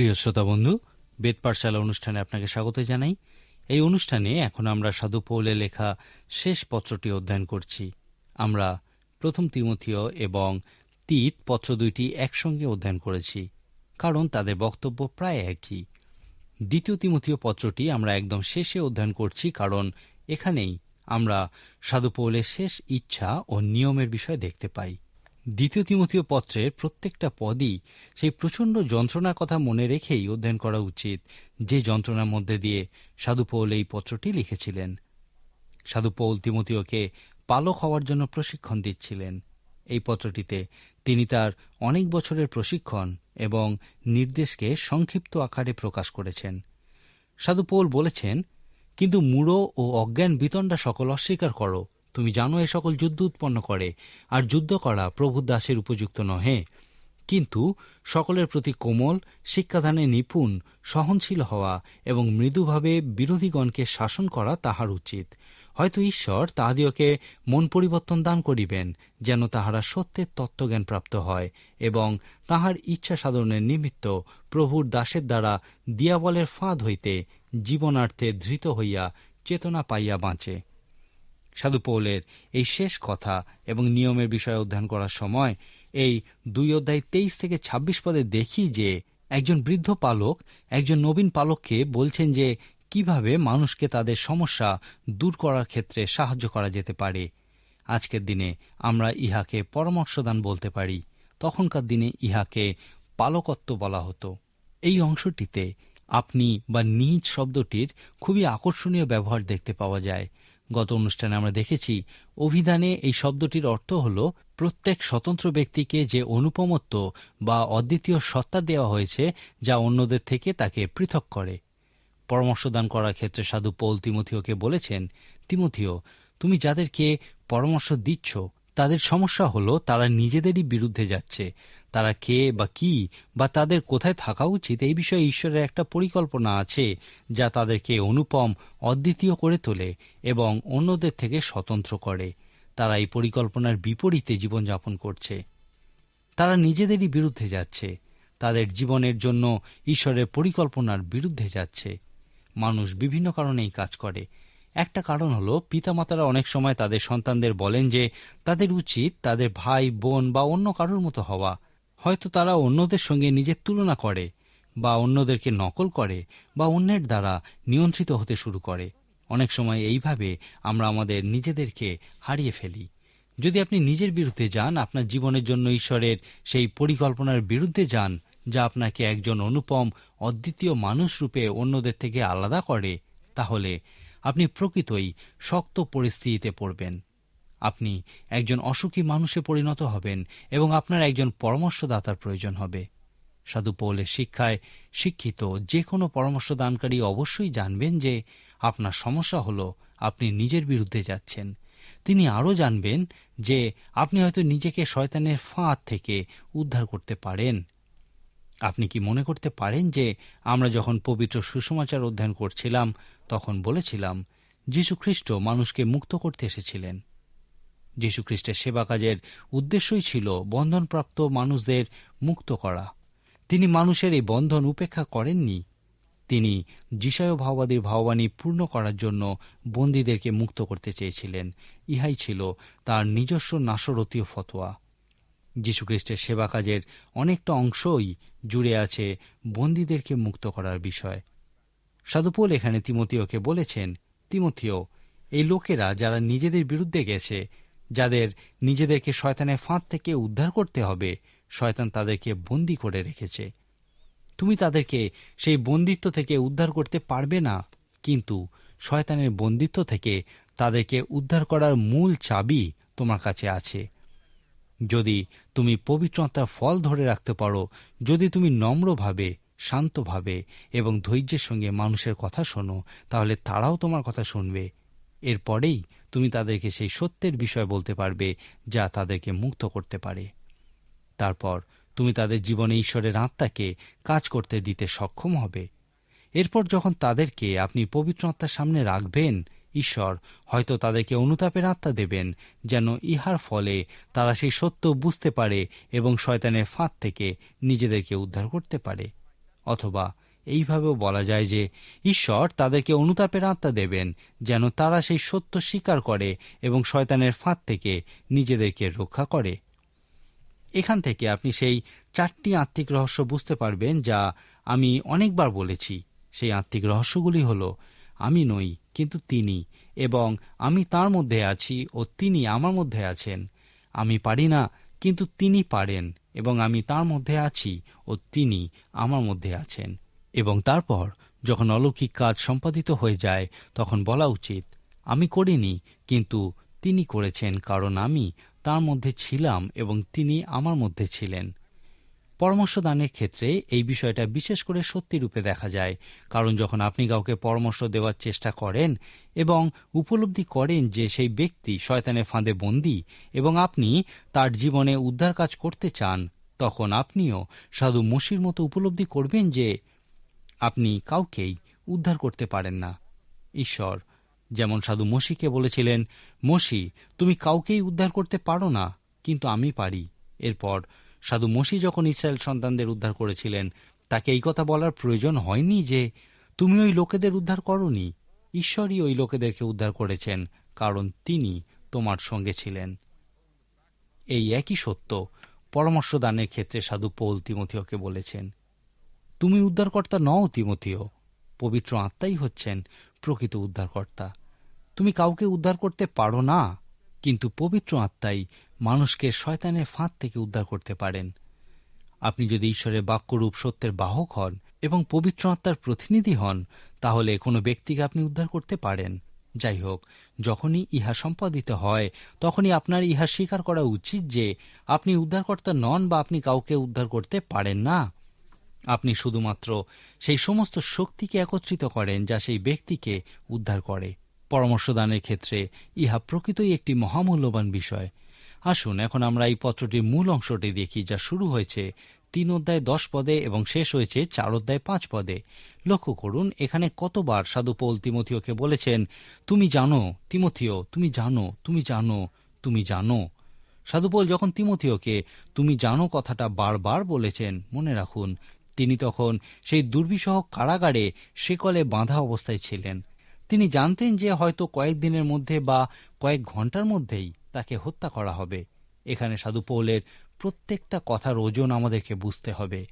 প্রিয় শ্রোতা বন্ধু, বেদ পাঠশালা অনুষ্ঠানে আপনাকে স্বাগত জানাই। এই অনুষ্ঠানে এখন আমরা সাধু পৌলে লেখা শেষ পত্রটি অধ্যয়ন করছি। আমরা প্রথম তিমথীয় এবং তিত পত্র দুইটি একসঙ্গে অধ্যয়ন করেছি, কারণ তাদের বক্তব্য প্রায় একই। দ্বিতীয় তিমথীয় পত্রটি আমরা একদম শেষে অধ্যয়ন করছি, কারণ এখানেই আমরা সাধু পৌলের শেষ ইচ্ছা ও নিয়মের বিষয় দেখতে পাই। দ্বিতীয় তিমতীয় পত্রের প্রত্যেকটা পদই সেই প্রচণ্ড যন্ত্রণার কথা মনে রেখেই অধ্যয়ন করা উচিত। যে যন্ত্রণার মধ্যে দিয়ে সাধু পৌল এই পত্রটি লিখেছিলেন। সাধু পৌল তিমতীয়কে পালক হওয়ার জন্য প্রশিক্ষণ দিচ্ছিলেন। এই পত্রটিতে তিনি তার অনেক বছরের প্রশিক্ষণ এবং নির্দেশকে সংক্ষিপ্ত আকারে প্রকাশ করেছেন। সাধু পৌল বলেছেন, কিন্তু মূঢ় ও অজ্ঞান বিতণ্ডা সকল অস্বীকার করো। তুমি জানো এ সকল যুদ্ধ উৎপন্ন করে, আর যুদ্ধ করা প্রভু দাসের উপযুক্ত নহে। কিন্তু সকলের প্রতি কোমল, শিক্ষাদানে নিপুণ, সহনশীল হওয়া এবং মৃদুভাবে বিরোধীগণকে শাসন করা তাহার উচিত। হয়তো ঈশ্বর তাহাদিওকে মন পরিবর্তন দান করিবেন, যেন তাহারা সত্যের তত্ত্বজ্ঞান প্রাপ্ত হয় এবং তাহার ইচ্ছা সাধনের নিমিত্ত প্রভুর দাসের দ্বারা দিয়াবলের ফাঁদ হইতে জীবনার্থে ধৃত হইয়া চেতনা পাইয়া বাঁচে। সাধু পৌলের এই শেষ কথা এবং নিয়মের বিষয়ে অধ্যয়ন করার সময় এই দুই অধ্যায় তেইশ থেকে ২৬ পদে দেখি যে একজন বৃদ্ধ পালক একজন নবীন পালককে বলছেন যে কীভাবে মানুষকে তাদের সমস্যা দূর করার ক্ষেত্রে সাহায্য করা যেতে পারে। আজকের দিনে আমরা ইহাকে পরামর্শদান বলতে পারি। তখনকার দিনে ইহাকে পালকত্ব বলা হতো। এই অংশটিতে আপনি বা নিজ শব্দটির খুবই আকর্ষণীয় ব্যবহার দেখতে পাওয়া যায়। গত অনুষ্ঠানে আমরা দেখেছি, অভিধানে এই শব্দটির অর্থ হল প্রত্যেক স্বতন্ত্র ব্যক্তিকে যে অনুপমত্ব বা অদ্বিতীয় সত্তা দেওয়া হয়েছে যা অন্যদের থেকে তাকে পৃথক করে। পরামর্শদান করার ক্ষেত্রে সাধু পৌল তিমথিওকে বলেছেন, তিমথিও, তুমি যাদেরকে পরামর্শ দিচ্ছ, তাদের সমস্যা হলো তারা নিজেদেরই বিরুদ্ধে যাচ্ছে। তারা কে বা কি বা তাদের কোথায় থাকা উচিত এই বিষয়ে ঈশ্বরের একটা পরিকল্পনা আছে, যা তাদেরকে অনুপম, অদ্বিতীয় করে তোলে এবং অন্যদের থেকে স্বতন্ত্র করে। তারা এই পরিকল্পনার বিপরীতে জীবনযাপন করছে। তারা নিজেদেরই বিরুদ্ধে যাচ্ছে। তাদের জীবনের জন্য ঈশ্বরের পরিকল্পনার বিরুদ্ধে যাচ্ছে। মানুষ বিভিন্ন কারণে এই কাজ করে। একটা কারণ হলো, পিতামাতারা অনেক সময় তাদের সন্তানদের বলেন যে, তাদের উচিত তাদের ভাই, বোন বা অন্য কারোর মতো হওয়া। হয়তো তারা অন্যদের সঙ্গে নিজের তুলনা করে, বা অন্যদেরকে নকল করে, বা অন্যের দ্বারা নিয়ন্ত্রিত হতে শুরু করে। অনেক সময় এইভাবে আমরা আমাদের নিজেদেরকে হারিয়ে ফেলি। যদি আপনি নিজের বিরুদ্ধে যান, আপনার জীবনের জন্য ঈশ্বরের সেই পরিকল্পনার বিরুদ্ধে যান, যা আপনাকে একজন অনুপম, অদ্বিতীয় মানুষ রূপে অন্যদের থেকে আলাদা করে, তাহলে আপনি প্রকৃতই শক্ত পরিস্থিতিতে পড়বেন। আপনি একজন অসুখী মানুষে পরিণত হবেন এবং আপনার একজন পরামর্শদাতার প্রয়োজন হবে। সাধু পৌলের শিক্ষায় শিক্ষিত যে কোনো পরামর্শদানকারী অবশ্যই জানবেন যে আপনার সমস্যা হল আপনি নিজের বিরুদ্ধে যাচ্ছেন। তিনি আরও জানবেন যে আপনি হয়তো নিজেকে শয়তানের ফাঁদ থেকে উদ্ধার করতে পারেন। আপনি কি মনে করতে পারেন যে আমরা যখন পবিত্র সুসমাচার অধ্যয়ন করছিলাম, তখন বলেছিলাম যীশু খ্রিস্ট মানুষকে মুক্ত করতে এসেছিলেন। যীশুখ্রিস্টের সেবা কাজের উদ্দেশ্যই ছিল বন্ধনপ্রাপ্ত মানুষদের মুক্ত করা। তিনি মানুষের এই বন্ধন উপেক্ষা করেননি। তিনি যিশায় ভাওবাদীর ভাওবাণী পূর্ণ করার জন্য বন্দীদেরকে মুক্ত করতে চেয়েছিলেন। ইহাই ছিল তার নিজস্ব নাশরতীয় ফতোয়া। যীশুখ্রিস্টের সেবা কাজের অনেকটা অংশই জুড়ে আছে বন্দীদেরকে মুক্ত করার বিষয়। সাধুপোল এখানে তিমতীয়কে বলেছেন তিমতীয় এই লোকেরা যারা নিজেদের বিরুদ্ধে গেছে যাদের নিজেদেরকে শয়তানের ফাঁদ থেকে উদ্ধার করতে হবে, শয়তান তাদেরকে বন্দি করে রেখেছে। তুমি তাদেরকে সেই বন্দিত্ব থেকে উদ্ধার করতে পারবে না, কিন্তু শয়তানের বন্দিত্ব থেকে তাদেরকে উদ্ধার করার মূল চাবি তোমার কাছে আছে। যদি তুমি পবিত্রতার ফল ধরে রাখতে পারো, যদি তুমি নম্রভাবে, শান্তভাবে এবং ধৈর্যের সঙ্গে মানুষের কথা শোনো, তাহলে তারাও তোমার কথা শুনবে। এরপরেই তুমি তাদেরকে সেই সত্যের বিষয় বলতে পারবে যা তাদেরকে মুক্ত করতে পারে। তারপর তুমি তাদের জীবনে ঈশ্বরের আত্মাকে কাজ করতে দিতে সক্ষম হবে। এরপর যখন তাদেরকে আপনি পবিত্র আত্মার সামনে রাখবেন, ঈশ্বর হয়তো তাদেরকে অনুতাপের আত্মা দেবেন, যেন ইহার ফলে তারা সেই সত্য বুঝতে পারে এবং শয়তানের ফাঁদ থেকে নিজেদেরকে উদ্ধার করতে পারে। অথবা এইভাবেও বলা যায় যে ঈশ্বর তাদেরকে অনুতাপের আত্মা দেবেন, যেন তারা সেই সত্য স্বীকার করে এবং শয়তানের ফাঁদ থেকে নিজেদেরকে রক্ষা করে। এখান থেকে আপনি সেই চারটি আত্মিক রহস্য বুঝতে পারবেন যা আমি অনেকবার বলেছি। সেই আত্মিক রহস্যগুলি হল, আমি নই, কিন্তু তিনি, এবং আমি তার মধ্যে আছি ও তিনি আমার মধ্যে আছেন। আমি পারি না, কিন্তু তিনি পারেন, এবং আমি তার মধ্যে আছি ও তিনি আমার মধ্যে আছেন। এবং তারপর যখন অলৌকিক কাজ সম্পাদিত হয়ে যায়, তখন বলা উচিত, আমি করিনি, কিন্তু তিনি করেছেন, কারণ আমি তার মধ্যে ছিলাম এবং তিনি আমার মধ্যে ছিলেন। পরামর্শ দানের ক্ষেত্রে এই বিষয়টা বিশেষ করে সত্যি রূপে দেখা যায়, কারণ যখন আপনি কাউকে পরামর্শ দেওয়ার চেষ্টা করেন এবং উপলব্ধি করেন যে সেই ব্যক্তি শয়তানের ফাঁদে বন্দী এবং আপনি তার জীবনে উদ্ধার কাজ করতে চান, তখন আপনিও সাধু মসির মতো উপলব্ধি করবেন যে আপনি কাউকেই উদ্ধার করতে পারেন না। ঈশ্বর, যেমন সাধু মসিকে বলেছিলেন, মসি, তুমি কাউকেই উদ্ধার করতে পারো না, কিন্তু আমি পারি। এরপর, সাধু মসি যখন ইসরায়েল সন্তানদের উদ্ধার করেছিলেন, তাকে এই কথা বলার প্রয়োজন হয়নি যে, তুমি ওই লোকেদের উদ্ধার করনি। ঈশ্বরই ওই লোকেদেরকে উদ্ধার করেছেন, কারণ তিনি তোমার সঙ্গে ছিলেন। এই একই সত্য পরামর্শ দানের ক্ষেত্রে সাধু পৌল তিমথিওকে বলেছেন। তুমি উদ্ধারকর্তা নও, তিমথিও। পবিত্র আত্মাই হচ্ছেন প্রকৃত উদ্ধারকর্তা। তুমি কাউকে উদ্ধার করতে পারো না, কিন্তু পবিত্র আত্মাই মানুষকে শয়তানের ফাঁদ থেকে উদ্ধার করতে পারেন। আপনি যদি ঈশ্বরের বাক্যরূপ সত্যের বাহক হন এবং পবিত্র আত্মার প্রতিনিধি হন, তাহলে কোনো ব্যক্তিকে আপনি উদ্ধার করতে পারেন। যাই হোক যখনই ইহা সম্পাদিত হয়, তখনই আপনার ইহা স্বীকার করা উচিত যে আপনি উদ্ধারকর্তা নন বা আপনি কাউকে উদ্ধার করতে পারেন না। আপনি শুধুমাত্র সেই সমস্ত শক্তিকে একত্রিত করেন যা সেই ব্যক্তিকে উদ্ধার করে। পরামর্শদানের ক্ষেত্রে ইহা প্রকৃতই একটি মহামূল্যবান বিষয়। আসুন, এখন আমরা এই পত্রটির মূল অংশটি দেখি, যা শুরু হয়েছে তিন অধ্যায় দশ পদে এবং শেষ হয়েছে চার অধ্যায় পাঁচ পদে। লক্ষ্য করুন, এখানে কতবার সাধু পৌল তিমথিওকে বলেছেন, তুমি জানো, তিমথিও, তুমি জানো তুমি জানো তুমি জানো। সাধুপোল যখন তিমথিওকে তুমি জানো কথাটা বারবার বলেছেন, মনে রাখুন তিনি তখন সেই দুর্বিষহ কারাগারে সেকলে বাঁধা অবস্থায় ছিলেন। তিনি জানতেন যে হয়তো কয়েকদিনের মধ্যে বা কয়েক ঘণ্টার মধ্যেই তাকে হত্যা করা হবে। এখানে সাধু পৌলের প্রত্যেকটা কথার ওজন আমাদেরকে বুঝতে হবে।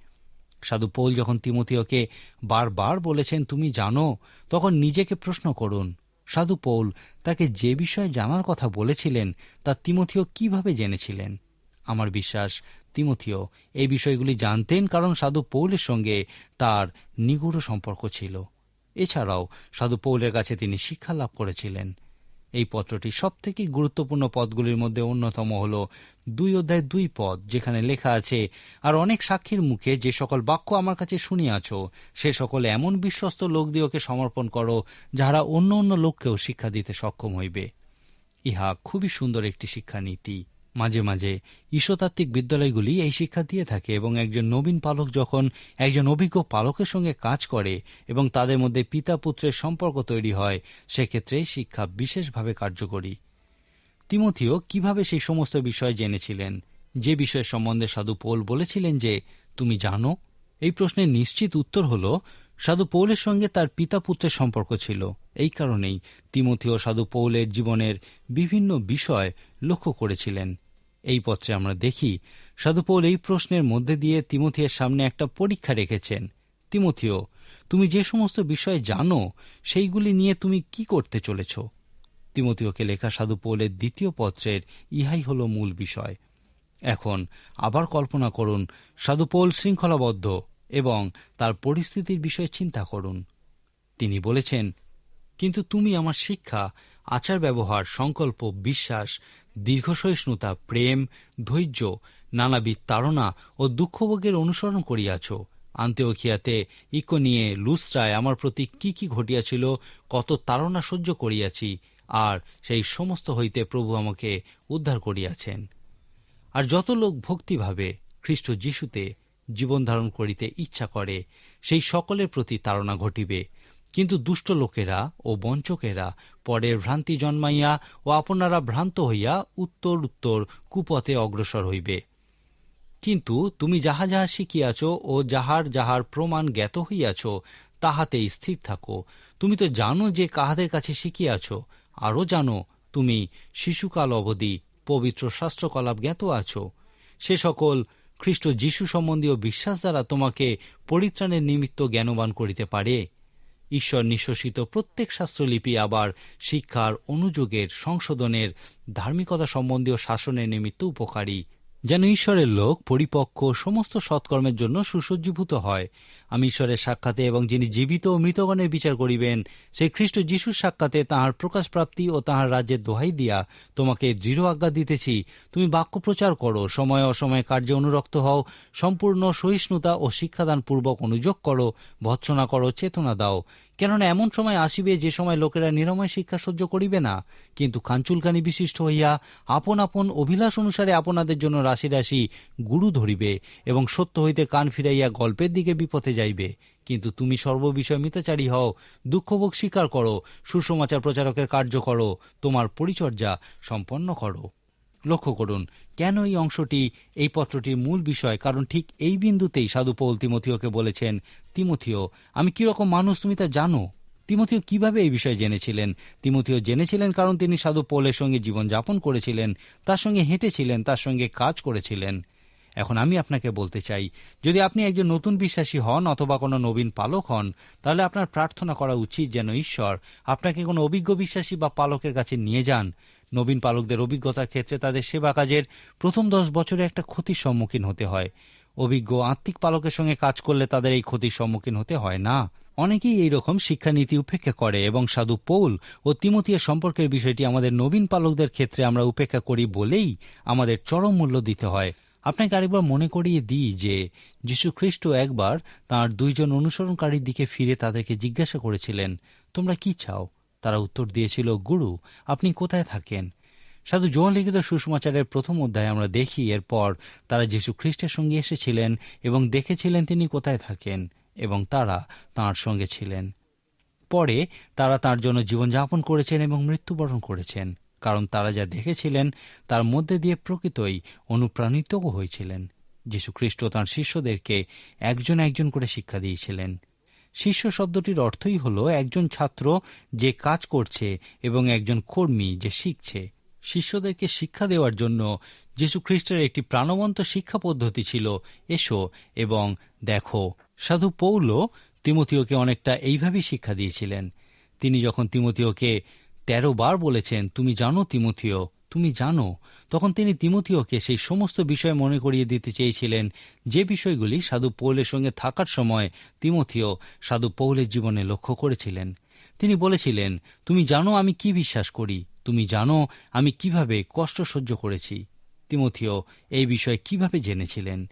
সাধু পৌল যখন তিমতীয়কে বারবার বলেছেন, তুমি জানো, তখন নিজেকে প্রশ্ন করুন, সাধু পৌল, তাকে যে বিষয়ে জানার কথা বলেছিলেন, তা তিমথিও কীভাবে জেনেছিলেন? আমার বিশ্বাস তিমথিও এই বিষয়গুলি জানতেন কারণ সাধু পৌলের সঙ্গে তার নিগুড় সম্পর্ক ছিল। এছাড়াও সাধু পৌলের কাছে তিনি শিক্ষা লাভ করেছিলেন। এই পত্রটি সবথেকে গুরুত্বপূর্ণ পদগুলির মধ্যে অন্যতম হল দুই অধ্যায় দুই পদ, যেখানে লেখা আছে, আর অনেক সাক্ষীর মুখে যে সকল বাক্য আমার কাছে শুনিয়াছ, সে সকল এমন বিশ্বস্ত লোক দিওকে সমর্পণ করো, যাহারা অন্য অন্য লোককেও শিক্ষা দিতে সক্ষম হইবে। ইহা খুবই সুন্দর একটি শিক্ষানীতি। মাঝে মাঝে ঈশ্বতাত্ত্বিক বিদ্যালয়গুলি এই শিক্ষা দিয়ে থাকে এবং একজন নবীন পালক যখন একজন অভিজ্ঞ পালকের সঙ্গে কাজ করে এবং তাদের মধ্যে পিতা পুত্রের সম্পর্ক তৈরি হয়, সেক্ষেত্রে শিক্ষা বিশেষভাবে কার্যকরী। তিমথিও কীভাবে সেই সমস্ত বিষয় জেনেছিলেন? যে বিষয় সম্বন্ধে সাধু পোল বলেছিলেন যে, তুমি জানো? এই প্রশ্নের নিশ্চিত উত্তর হল, সাধু পৌলের সঙ্গে তার পিতা পুত্রের সম্পর্ক ছিল। এই কারণেই তিমথিও সাধু পৌলের জীবনের বিভিন্ন বিষয় লক্ষ্য করেছিলেন। এই পত্রে আমরা দেখি, সাধুপৌল এই প্রশ্নের মধ্যে দিয়ে তিমথিয়ের সামনে একটা পরীক্ষা রেখেছেন। তিমথিও, তুমি যে সমস্ত বিষয় জানো, সেইগুলি নিয়ে তুমি কি করতে চলেছ? তিমথিওকে লেখা সাধুপৌলের দ্বিতীয় পত্রের ইহাই হল মূল বিষয়। এখন আবার কল্পনা করুন, সাধুপৌল শৃঙ্খলাবদ্ধ এবং তার পরিস্থিতির বিষয়ে চিন্তা করুন। তিনি বলেছেন, কিন্তু তুমি আমার শিক্ষা আচার ব্যবহার, সংকল্প, বিশ্বাস, দীর্ঘসহিষ্ণুতা, প্রেম, ধৈর্য, নানাবিধ তাড়না ও দুঃখভোগের অনুসরণ করিয়াছ। আন্তেওখিয়াতে ইকো নিয়ে লুসরায় আমার প্রতি কি কি ঘটিয়াছিল, কত তাড়না সহ্য করিয়াছি, আর সেই সমস্ত হইতে প্রভু আমাকে উদ্ধার করিয়াছেন। আর যত লোক ভক্তিভাবে খ্রিস্ট যিশুতে জীবন ধারণ করিতে ইচ্ছা করে, সেই সকলের প্রতি তাড়না ঘটিবে। কিন্তু দুষ্ট লোকেরা ও বঞ্চকেরা পরের ভ্রান্তি জন্মাইয়া ও আপনারা ভ্রান্ত হইয়া উত্তর উত্তর কুপথে অগ্রসর হইবে। কিন্তু তুমি যাহা যাহা শিখিয়াছ ও যাহার যাহার প্রমাণ জ্ঞাত হইয়াছ তাহাতে স্থির থাকো। তুমি তো জানো যে কাহাদের কাছে শিখিয়াছ, আরও জানো তুমি শিশুকাল অবধি পবিত্র শাস্ত্রকলাপ জ্ঞাত আছো। সে সকল খ্রিস্ট যীশু সম্বন্ধীয় বিশ্বাস দ্বারা তোমাকে পরিত্রাণের নিমিত্ত জ্ঞানবান করিতে পারে। ঈশ্বর নিঃশ্বসিত প্রত্যেক শাস্ত্রলিপি আবার শিক্ষার অনুযোগের সংশোধনের ধার্মিকতা সম্বন্ধীয় শাসনের নিমিত্ত উপকারী। যেন ঈশ্বরের লোক পরিপক্ক সমস্ত সৎকর্মের জন্য সুসজ্জীভূত হয় আমি ঈশ্বরের সাক্ষাতে এবং যিনি জীবিত ও মৃতগণের বিচার করিবেন, সেই খ্রিস্ট যিশুর সাক্ষাতে তাহার প্রকাশপ্রাপ্তি ও তাহার রাজ্যের দোহাই দিয়া তোমাকে দৃঢ় আজ্ঞা দিতেছি। তুমি বাক্য প্রচার করো, সময় অসময়ে কার্যে অনুরক্ত হও, সম্পূর্ণ সহিষ্ণুতা ও শিক্ষাদান পূর্বক অনুযোগ করো, ভৎসনা করো, চেতনা দাও। কেননা এমন সময় আসিবে যে সময় লোকেরা নিরাময় শিক্ষা সহ্য করিবে না। কিন্তু কাঞ্চুলকানি বিশিষ্ট হইয়া আপন আপন অভিলাষ অনুসারে আপনাদের জন্য রাশি রাশি গুরু ধরিবে এবং সত্য হইতে কান ফিরাইয়া গল্পের দিকে বিপথে যাইবে। কিন্তু তুমি সর্ববিষয় মিতাচারী হও, দুঃখভোগ স্বীকার করো, সুসমাচার প্রচারকের কার্য করো, তোমার পরিচর্যা সম্পন্ন করো। লক্ষ্য করুন, কেন এই অংশটি, এই পত্রটির মূল বিষয়, কারণ ঠিক এই বিন্দুতেই সাধু পৌল তিমথিওকে বলেছেন, তিমথিও, আমি কীরকম মানুষ তুমি তা জানো? তিমথিও কীভাবে এই বিষয়ে জেনেছিলেন? তিমথিও জেনেছিলেন কারণ তিনি সাধু পৌলের সঙ্গে জীবনযাপন করেছিলেন, তার সঙ্গে হেঁটেছিলেন, তার সঙ্গে কাজ করেছিলেন। এখন আমি আপনাকে বলতে চাই, যদি আপনি একজন নতুন বিশ্বাসী হন অথবা কোনো নবীন পালক হন, তাহলে আপনার প্রার্থনা করা উচিত যেন ঈশ্বর আপনাকে কোনো অভিজ্ঞ বিশ্বাসী বা পালকের কাছে নিয়ে যান। নবীন পালকদের অভিজ্ঞতার ক্ষেত্রে তাদের সেবা কাজের প্রথম দশ বছরে একটা ক্ষতির সম্মুখীন হতে হয়। অভিজ্ঞ আত্মিক পালকের সঙ্গে কাজ করলে তাদের এই ক্ষতির সম্মুখীন হতে হয় না। অনেকেই এই রকম শিক্ষানীতি উপেক্ষা করে এবং সাধু পৌল ও তিমতীয় সম্পর্কের বিষয়টি আমাদের নবীন পালকদের ক্ষেত্রে আমরা উপেক্ষা করি বলেই আমাদের চরম মূল্য দিতে হয়। আপনাকে আরেকবার মনে করিয়ে দিই যে যীশু খ্রিস্ট একবার তাঁর দুইজন অনুসরণকারীর দিকে ফিরে তাদেরকে জিজ্ঞাসা করেছিলেন, তোমরা কি চাও? তারা উত্তর দিয়েছিল, গুরু, আপনি কোথায় থাকেন? সাধু জোহন লিখিত সুষমাচারের প্রথম অধ্যায়ে আমরা দেখি, এরপর তারা যীশু খ্রিস্টের সঙ্গে এসেছিলেন এবং দেখেছিলেন তিনি কোথায় থাকেন এবং তারা তাঁর সঙ্গে ছিলেন। পরে তারা তার জন্য জীবনযাপন করেছেন এবং মৃত্যুবরণ করেছেন। কারণ তারা যা দেখেছিলেন তার মধ্যে দিয়ে প্রকৃতই অনুপ্রাণিতও হয়েছিলেন। যীশুখ্রিস্ট তাঁর শিষ্যদেরকে একজন একজন করে শিক্ষা দিয়েছিলেন। শিষ্য শব্দটির অর্থই হল একজন ছাত্র যে কাজ করছে এবং একজন কর্মী যে শিখছে। শিষ্যদেরকে শিক্ষা দেওয়ার জন্য যীশু খ্রিস্টের একটি প্রাণবন্ত শিক্ষা পদ্ধতি ছিল, এসো এবং দেখো। সাধু পৌল তিমতীয়কে অনেকটা এইভাবেই শিক্ষা দিয়েছিলেন। তিনি যখন তিমতীয়কে তেরো বার বলেছেন, তুমি জানো তিমথিও, তুমি জানো। তখন তিনি তিমথিওকে সেই সমস্ত বিষয় মনে করিয়ে দিতে চেয়েছিলেন। যে বিষয়গুলি সাধু পৌলের সঙ্গে থাকার সময় তিমথিও সাধু পৌলের জীবনে লক্ষ্য করেছিলেন। তিনি বলেছিলেন, তুমি জানো আমি কি বিশ্বাস করি, তুমি জানো আমি কীভাবে কষ্ট সহ্য করেছি। তিমথিও এই বিষয়ে কীভাবে জেনেছিলেন?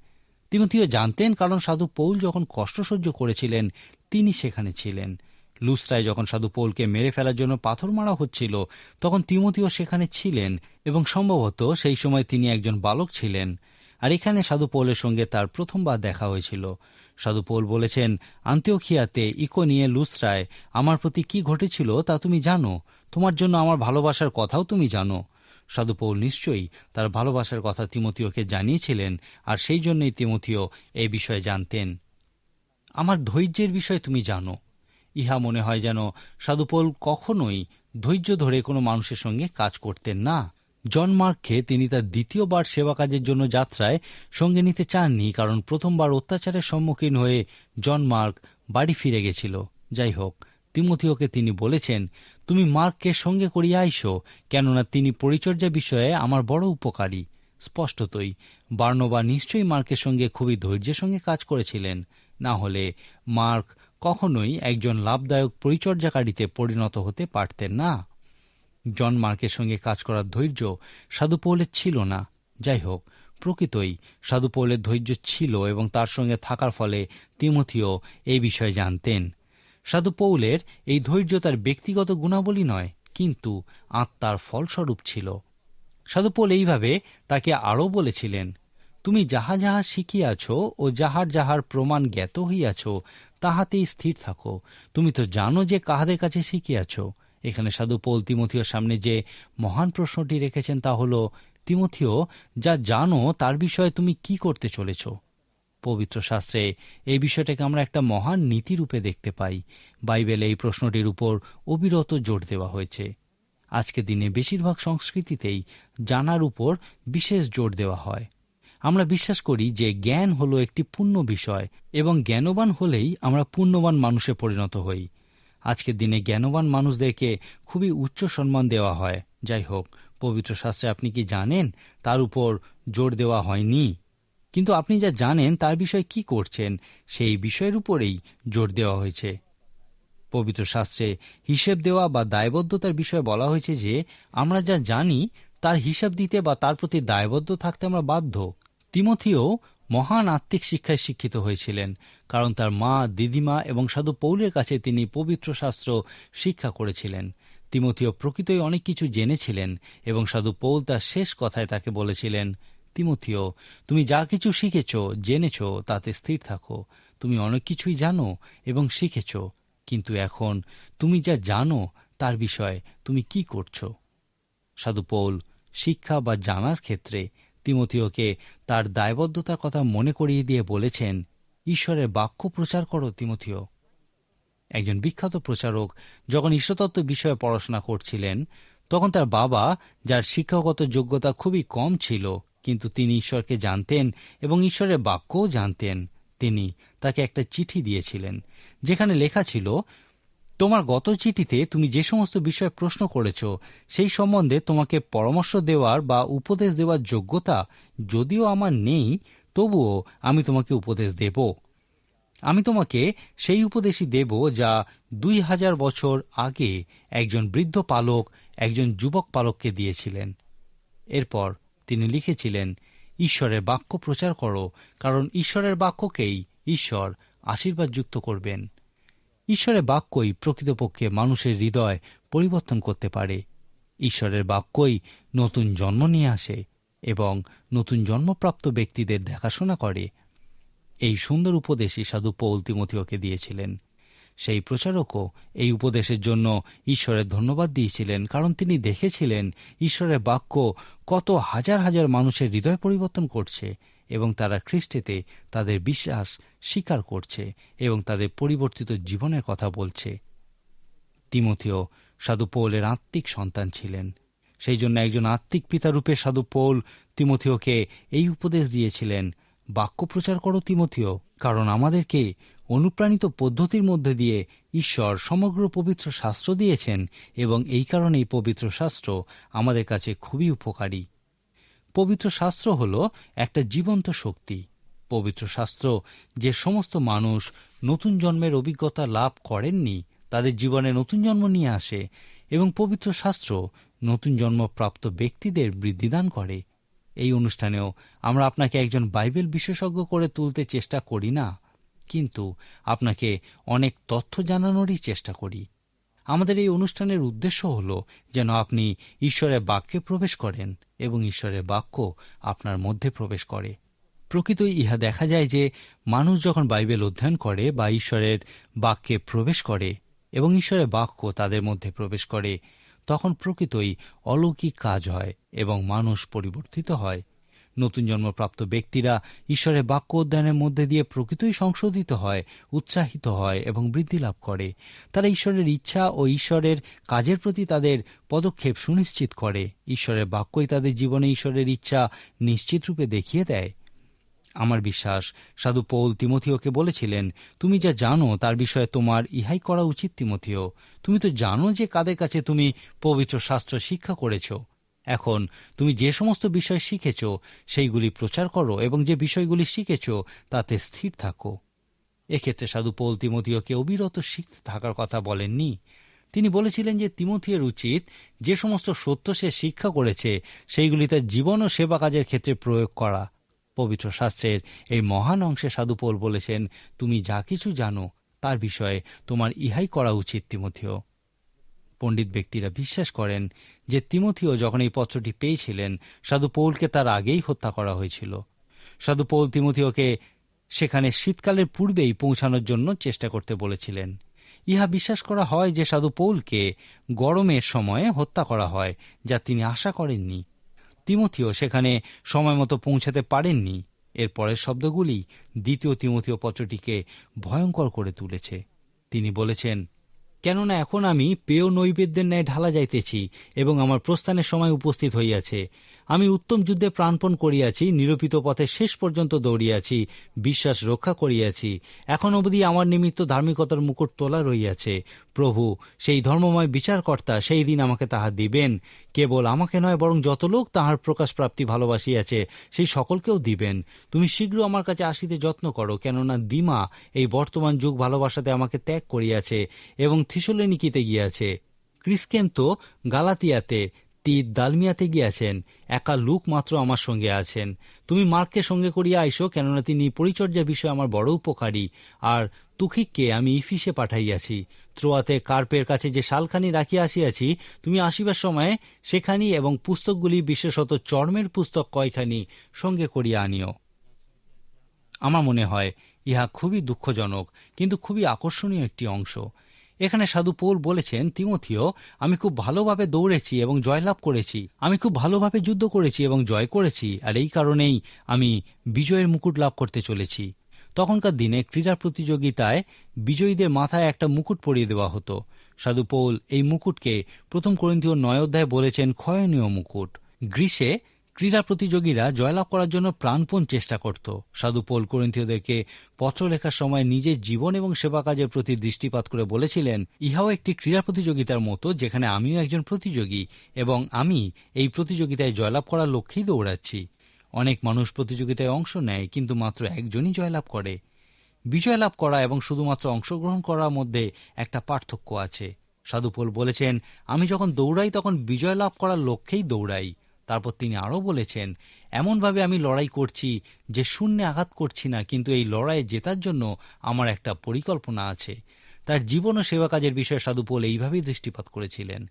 তিমথিও জানতেন কারণ সাধু পৌল যখন কষ্ট সহ্য করেছিলেন, তিনি সেখানে ছিলেন। লুস্রায় যখন সাধু পৌলকে মেরে ফেলার জন্য পাথর মারা হচ্ছিল, তখন তিমতিও সেখানে ছিলেন এবং সম্ভবত সেই সময় তিনি একজন বালক ছিলেন। আর এখানে সাধু পৌলের সঙ্গে তার প্রথমবার দেখা হয়েছিল। সাধু পৌল বলেছেন আন্ত্যোখিয়াতে ইকো নিয়ে লুসরায়, আমার প্রতি কি ঘটেছিল তা তুমি জানো, তোমার জন্য আমার ভালোবাসার কথাও তুমি জানো। সাধু পৌল নিশ্চয়ই তার ভালোবাসার কথা তিমতীয়কে জানিয়েছিলেন, আর সেই জন্যই তিমতীয় এই বিষয়ে জানতেন। আমার ধৈর্যের বিষয়ে তুমি জানো ইহা মনে হয় যেন সাধুপল কখনোই ধৈর্য ধরে কোনো মানুষের সঙ্গে কাজ করতেন না। জন মার্ককে তিনি তার দ্বিতীয়বার সেবা কাজের জন্য যাত্রায় সঙ্গে নিতে চাননি কারণ প্রথমবার অত্যাচারের সম্মুখীন হয়ে জন মার্ক বাড়ি ফিরে গেছিল। যাই হোক, তিমথিওকে তিনি বলেছেন, তুমি মার্ককে সঙ্গে করিয়া আইসো, কেননা তিনি পরিচর্যা বিষয়ে আমার বড় উপকারী। স্পষ্টতই, বার্নবা নিশ্চয়ই মার্কের সঙ্গে খুবই ধৈর্যের সঙ্গে কাজ করেছিলেন। না হলে মার্ক কখনোই একজন লাভদায়ক পরিচর্যাকারীতে পরিণত হতে পারতেন না। জন মার্কের সঙ্গে কাজ করার ধৈর্য সাধুপৌলের ছিল না। যাই হোক প্রকৃতই সাধুপৌলের ধৈর্য ছিল এবং তার সঙ্গে থাকার ফলে তিমথিও এই বিষয়ে জানতেন। সাধুপৌলের এই ধৈর্য তার ব্যক্তিগত গুণাবলী নয়, কিন্তু আত্মার ফলস্বরূপ ছিল। সাধুপৌল এইভাবে তাকে আরও বলেছিলেন তুমি যাহা যাহা শিখিয়াছ ও যাহার যাহার প্রমাণ জ্ঞাত হইয়াছ, তাহাতেই স্থির থাকো। তুমি তো জানো যে কাহাদের কাছে শিখিয়াছ। এখানে সাধু পৌল তিমথিওর সামনে যে মহান প্রশ্নটি রেখেছেন তা হল তিমথিও যা জানো তার বিষয়ে তুমি কি করতে চলেছ? পবিত্র শাস্ত্রে এই বিষয়টাকে আমরা একটা মহান নীতিরূপে দেখতে পাই। বাইবেলে এই প্রশ্নটির উপর অবিরত জোর দেওয়া হয়েছে। আজকের দিনে বেশিরভাগ সংস্কৃতিতেই জানার উপর বিশেষ জোর দেওয়া হয়। আমরা বিশ্বাস করি যে জ্ঞান হলো একটি পূর্ণ বিষয় এবং জ্ঞানবান হলেই আমরা পূর্ণবান মানুষে পরিণত হই। আজকের দিনে জ্ঞানবান মানুষদেরকে খুবই উচ্চ সম্মান দেওয়া হয়। যাই হোক, পবিত্র শাস্ত্রে আপনি কি জানেন তার উপর জোর দেওয়া হয়নি? কিন্তু আপনি যা জানেন তার বিষয়ে কি করছেন সেই বিষয়ের উপরেই জোর দেওয়া হয়েছে। পবিত্র শাস্ত্রে হিসেব দেওয়া বা দায়বদ্ধতার বিষয়ে বলা হয়েছে যে আমরা যা জানি তার হিসাব দিতে বা তার প্রতি দায়বদ্ধ থাকতে আমরা বাধ্য। তিমথিও মহান আত্মিক শিক্ষায় শিক্ষিত হয়েছিলেন, কারণ তার মা, দিদিমা এবং সাধু পৌলের কাছে তিনি পবিত্র শাস্ত্র শিক্ষা করেছিলেন। তিমথিও প্রকৃতই অনেক কিছু জেনেছিলেন এবং সাধু পৌল তার শেষ কথায় তাকে বলেছিলেন, তিমথিও, তুমি যা কিছু শিখেছ, জেনেছ, তাতে স্থির থাকো। তুমি অনেক কিছুই জানো এবং শিখেছ, কিন্তু এখন তুমি যা জানো, তার বিষয়ে তুমি কি করছ? সাধু পৌল, শিক্ষা বা জানার ক্ষেত্রে তিমথিওকে তার দায়বদ্ধতার কথা মনে করিয়ে দিয়ে বলেছেন, ঈশ্বরের বাক্য প্রচার করো, তিমথিও। একজন বিখ্যাত প্রচারক যখন ঈশ্বরতত্ত্ব বিষয়ে পড়াশোনা করছিলেন, তখন তার বাবা, যার শিক্ষাগত যোগ্যতা খুবই কম ছিল, কিন্তু তিনি ঈশ্বরকে জানতেন এবং ঈশ্বরের বাক্যও জানতেন, তিনি তাকে একটা চিঠি দিয়েছিলেন, যেখানে লেখা ছিল তোমার গত চিঠিতে তুমি যে সমস্ত বিষয়ে প্রশ্ন করেছ, সেই সম্বন্ধে তোমাকে পরামর্শ দেওয়ার বা উপদেশ দেওয়ার যোগ্যতা যদিও আমার নেই, তবুও আমি তোমাকে উপদেশ দেব। আমি তোমাকে সেই উপদেশই দেব যা দুই হাজার বছর আগে একজন বৃদ্ধ পালক একজন যুবক পালককে দিয়েছিলেন। এরপর তিনি লিখেছিলেন, ঈশ্বরের বাক্য প্রচার করো, কারণ ঈশ্বরের বাক্যকেই ঈশ্বর আশীর্বাদযুক্ত করবেন। ঈশ্বরের বাক্যই প্রকৃতপক্ষে মানুষের হৃদয় পরিবর্তন করতে পারে। ঈশ্বরের বাক্যই নতুন জন্ম নিয়ে আসে এবং নতুন জন্মপ্রাপ্ত ব্যক্তিদের দেখাশোনা করে। এই সুন্দর উপদেশই সাধু পৌল তিমথিওকে দিয়েছিলেন। সেই প্রচারকও এই উপদেশের জন্য ঈশ্বরের ধন্যবাদ দিয়েছিলেন কারণ তিনি দেখেছিলেন ঈশ্বরের বাক্য কত হাজার হাজার মানুষের হৃদয় পরিবর্তন করছে। এবং তারা খ্রিস্টেতে তাদের বিশ্বাস স্বীকার করছে এবং তাদের পরিবর্তিত জীবনের কথা বলছে। তিমথিও সাধু পৌলের আত্মিক সন্তান ছিলেন। সেই জন্য একজন আত্মিক পিতারূপে সাধু পৌল তিমথিওকে এই উপদেশ দিয়েছিলেন, বাক্য প্রচার করো তিমথিও, কারণ আমাদেরকে অনুপ্রাণিত পদ্ধতির মধ্যে দিয়ে ঈশ্বর সমগ্র পবিত্র শাস্ত্র দিয়েছেন এবং এই কারণেই পবিত্র শাস্ত্র আমাদের কাছে খুবই উপকারী। পবিত্র শাস্ত্র হল একটা জীবন্ত শক্তি। পবিত্র শাস্ত্র যে সমস্ত মানুষ নতুন জন্মের অভিজ্ঞতা লাভ করেননি, তাদের জীবনে নতুন জন্ম নিয়ে আসে এবং পবিত্র শাস্ত্র নতুন জন্মপ্রাপ্ত ব্যক্তিদের বৃদ্ধিদান করে। এই অনুষ্ঠানেও আমরা আপনাকে একজন বাইবেল বিশেষজ্ঞ করে তুলতে চেষ্টা করি না, কিন্তু আপনাকে অনেক তথ্য জানানোরই চেষ্টা করি। আমাদের এই অনুষ্ঠানের উদ্দেশ্য হল যেন আপনি ঈশ্বরের বাক্যে প্রবেশ করেন এবং ঈশ্বরের বাক্য আপনার মধ্যে প্রবেশ করে। প্রকৃতই ইহা দেখা যায় যে মানুষ যখন বাইবেল অধ্যয়ন করে বা ঈশ্বরের বাক্যে প্রবেশ করে এবং ঈশ্বরের বাক্য তাদের মধ্যে প্রবেশ করে, তখন প্রকৃতই অলৌকিক কাজ হয় এবং মানুষ পরিবর্তিত হয়। নতুন জন্মপ্রাপ্ত ব্যক্তিরা ঈশ্বরের বাক্য অধ্যয়নের মধ্যে দিয়ে প্রকৃতই সংশোধিত হয়, উৎসাহিত হয় এবং বৃদ্ধি লাভ করে। তারা ঈশ্বরের ইচ্ছা ও ঈশ্বরের কাজের প্রতি তাদের পদক্ষেপ সুনিশ্চিত করে। ঈশ্বরের বাক্যই তাদের জীবনে ঈশ্বরের ইচ্ছা নিশ্চিত রূপে দেখিয়ে দেয়। আমার বিশ্বাস, সাধু পৌল তিমথিওকে বলেছিলেন, তুমি যা জানো তার বিষয়ে তোমার ইহাই করা উচিত তিমথিও। তুমি তো জানো যে কাদের কাছে তুমি পবিত্র শাস্ত্র শিক্ষা করেছ। এখন তুমি যে সমস্ত বিষয় শিখেছ, সেইগুলি প্রচার করো এবং যে বিষয়গুলি শিখেছ, তাতে স্থির থাকো। এক্ষেত্রে সাধু পৌল তিমথিওকে অবিরত শিখতে থাকার কথা বলেননি। তিনি বলেছিলেন যে তিমথিয়ের উচিত যে সমস্ত সত্য সে শিক্ষা করেছে, সেইগুলি তার জীবন ও সেবা কাজের ক্ষেত্রে প্রয়োগ করা। পবিত্র শাস্ত্রের এই মহান অংশে সাধুপোল বলেছেন, তুমি যা কিছু জানো, তার বিষয়ে তোমার ইহাই করা উচিত, তিমথিও। পণ্ডিত ব্যক্তিরা বিশ্বাস করেন যে তিমথিও যখন এই পত্রটি পেয়েছিলেন সাধু পৌলকে তার আগেই হত্যা করা হয়েছিল। সাধু পৌল তিমথিওকে সেখানে শীতকালের পূর্বেই পৌঁছানোর জন্য চেষ্টা করতে বলেছিলেন। ইহা বিশ্বাস করা হয় যে সাধু পৌলকে গরমের সময়ে হত্যা করা হয়, যা তিনি আশা করেননি। তিমথিও সেখানে সময় মতো পৌঁছাতে পারেননি। এর পরের শব্দগুলি দ্বিতীয় তিমথীয় পত্রটিকে ভয়ঙ্কর করে তুলেছে। তিনি বলেছেন কেননা এখন আমি পেয় নৈবেদ্যের ন্যায় ঢালা যাইতেছি এবং আমার প্রস্থানের সময় উপস্থিত হইয়াছে। আমি উত্তম যুদ্ধে প্রাণপণ করিয়াছি, নিরূপিত পথে শেষ পর্যন্ত দৌড়িয়াছি, বিশ্বাস রক্ষা করিয়াছি। এখন অবধি আমার নিমিত্ত ধার্মিকতার মুকুট তোলা রইয়াছে প্রভু, সেই ধর্মময় বিচারকর্তা সেই দিন আমাকে তাহা দিবেন। কেবল আমাকে নয়, বরং যত লোক তাহার প্রকাশ প্রাপ্তি ভালোবাসিয়াছে, সেই সকলকেও দিবেন। তুমি শীঘ্র আমার কাছে আসিতে যত্ন করো, কেননা দিমা এই বর্তমান যুগ ভালোবাসাতে আমাকে ত্যাগ করিয়াছে এবং থিসলেনিকিতে গিয়াছে। ক্রিসকেন্ত, গালাতিয়াতে তীর দালমিয়াতে গিয়াছেন, একা লুক মাত্র আমার সঙ্গে আছেন। তুমি মার্ককে সঙ্গে করিয়া আইসো, কেননা তিনি পরিচর্যা বিষয়ে আমার বড় উপকারী। আর তুখিককে আমি ইফিসে পাঠাইয়াছি। ত্রোয়াতে কার্পের কাছে যে শালখানি রাখিয়া আসিয়াছি, তুমি আসিবার সময় সেখানি এবং পুস্তকগুলি বিশেষত চর্মের পুস্তক কয়খানি সঙ্গে করিয়া আনিও। আমার মনে হয়, ইহা খুবই দুঃখজনক, কিন্তু খুবই আকর্ষণীয় একটি অংশ। এখানে সাধু পৌল বলেছেন, তিমথিও, আমি খুব ভালোভাবে দৌড়েছি এবং জয়লাভ করেছি। আমি খুব ভালোভাবে যুদ্ধ করেছি এবং জয় করেছি। আর এই কারণেই আমি বিজয়ের মুকুট লাভ করতে চলেছি। তখনকার দিনে ক্রীড়া প্রতিযোগিতায় বিজয়ীদের মাথায় একটা মুকুট পরিয়ে দেওয়া হতো। সাধু পৌল এই মুকুটকে প্রথম করিন্থীয় নয় অধ্যায় বলেছেন, ক্ষয়নীয় মুকুট। গ্রীষে ক্রীড়া প্রতিযোগীরা জয়লাভ করার জন্য প্রাণপণ চেষ্টা করত। সাধু পোল করিন্থীয়দেরকে পত্র লেখার সময় নিজের জীবন এবং সেবা কাজের প্রতি দৃষ্টিপাত করে বলেছিলেন, ইহাও একটি ক্রীড়া প্রতিযোগিতার মতো যেখানে আমিও একজন প্রতিযোগী এবং আমি এই প্রতিযোগিতায় জয়লাভ করার লক্ষ্যেই দৌড়াচ্ছি। অনেক মানুষ প্রতিযোগিতায় অংশ নেয়, কিন্তু মাত্র একজনই জয়লাভ করে। বিজয় লাভ করা এবং শুধুমাত্র অংশগ্রহণ করার মধ্যে একটা পার্থক্য আছে। সাধুপোল বলেছেন, আমি যখন দৌড়াই তখন বিজয় লাভ করার লক্ষ্যেই দৌড়াই। তারপর তিনি আরও বলেছেন, এমনভাবে আমি লড়াই করছি যে শূন্যে আঘাত করছি না, কিন্তু এই লড়াইয়ে জেতার জন্য আমার একটা পরিকল্পনা আছে। তার জীবন ও সেবা কাজের বিষয়ে সাধুপোল এইভাবেই দৃষ্টিপাত করেছিলেন।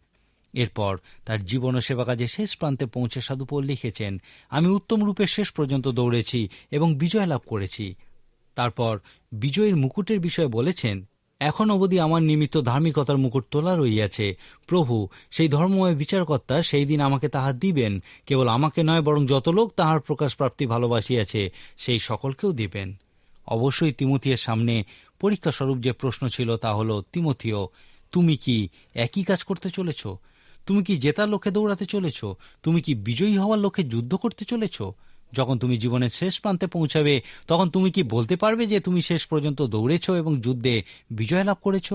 এরপর তার জীবন ও সেবা কাজে শেষ প্রান্তে পৌঁছে সাধুপোল লিখেছেন, আমি উত্তম রূপে শেষ পর্যন্ত দৌড়েছি এবং বিজয় লাভ করেছি। তারপর বিজয়ের মুকুটের বিষয়ে বলেছেন এখন অবধি আমার নিমিত্ত ধার্মিকতার মুকুট তোলা রইয়াছে। প্রভু, সেই ধর্মময় বিচারকর্তা সেই দিন আমাকে তাহা দিবেন। কেবল আমাকে নয়, বরং যত লোক তাহার প্রকাশ প্রাপ্তি ভালোবাসিয়াছে, সেই সকলকেও দিবেন। অবশ্যই তিমথিয়ের সামনে পরীক্ষা স্বরূপ যে প্রশ্ন ছিল তা হল, তিমথিও, তুমি কি একই কাজ করতে চলেছ? তুমি কি জেতার লক্ষ্যে দৌড়াতে চলেছ? তুমি কি বিজয়ী হওয়ার লক্ষ্যে যুদ্ধ করতে চলেছ? যখন তুমি জীবনের শেষ প্রান্তে পৌঁছাবে, তখন তুমি কি বলতে পারবে যে তুমি শেষ পর্যন্ত দৌড়েছ এবং যুদ্ধে বিজয় লাভ করেছ?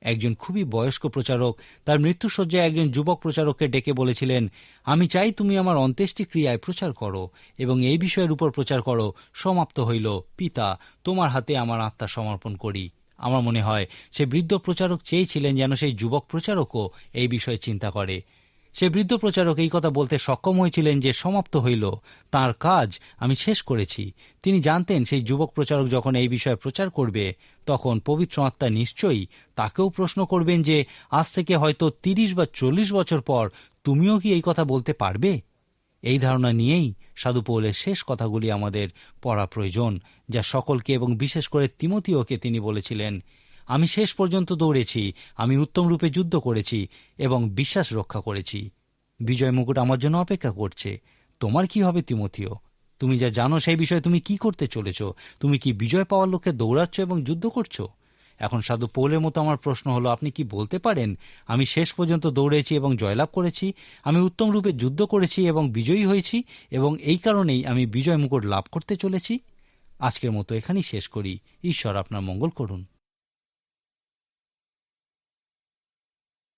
একজন খুবই বয়স্ক প্রচারক, তার মৃত্যুসজ্জায় একজন যুবক প্রচারককে ডেকে বলেছিলেন, আমি চাই তুমি আমার অন্ত্যেষ্টি ক্রিয়ায় প্রচার করো এবং এই বিষয়ের উপর প্রচার করো। সমাপ্ত হইল। পিতা, তোমার হাতে আমার আত্মা সমর্পণ করি। আমার মনে হয়, সে বৃদ্ধ প্রচারক চেয়েছিলেন যেন সেই যুবক প্রচারকও এই বিষয়ে চিন্তা করে। সে বৃদ্ধ প্রচারক এই কথা বলতে সক্ষম হয়েছিলেন যে সমাপ্ত হইল। তার কাজ আমি শেষ করেছি। তিনি জানতেন সেই যুবক প্রচারক যখন এই বিষয়ে প্রচার করবে, তখন পবিত্র আত্মা নিশ্চয়ই তাকেও প্রশ্ন করবেন যে, আজ থেকে হয়তো তিরিশ বা চল্লিশ বছর পর তুমিও কি এই কথা বলতে পারবে? এই ধারণা নিয়েই সাধু পৌলের শেষ কথাগুলি আমাদের পড়া প্রয়োজন, যা সকলকে এবং বিশেষ করে তিমতীয়কে তিনি বলেছিলেন আমি শেষ পর্যন্ত দৌড়েছি, আমি উত্তম রূপে যুদ্ধ করেছি এবং বিশ্বাস রক্ষা করেছি। বিজয় মুকুট আমার জন্য অপেক্ষা করছে। তোমার কি হবে, তিমথিও? তুমি যা জানো, সেই বিষয়ে তুমি কি করতে চলেছ? তুমি কি বিজয় পাওয়ার লোককে দৌড়াচ্ছ এবং যুদ্ধ করছ? এখন সাধু পৌলের মতো আমার প্রশ্ন হলো, আপনি কি বলতে পারেন? আমি শেষ পর্যন্ত দৌড়েছি এবং জয়লাভ করেছি, আমি উত্তম রূপে যুদ্ধ করেছি এবং বিজয়ী হয়েছি এবং এই কারণেই আমি বিজয় মুকুট লাভ করতে চলেছি। আজকের মতো এখানেই শেষ করি। ঈশ্বর আপনার মঙ্গল করুন।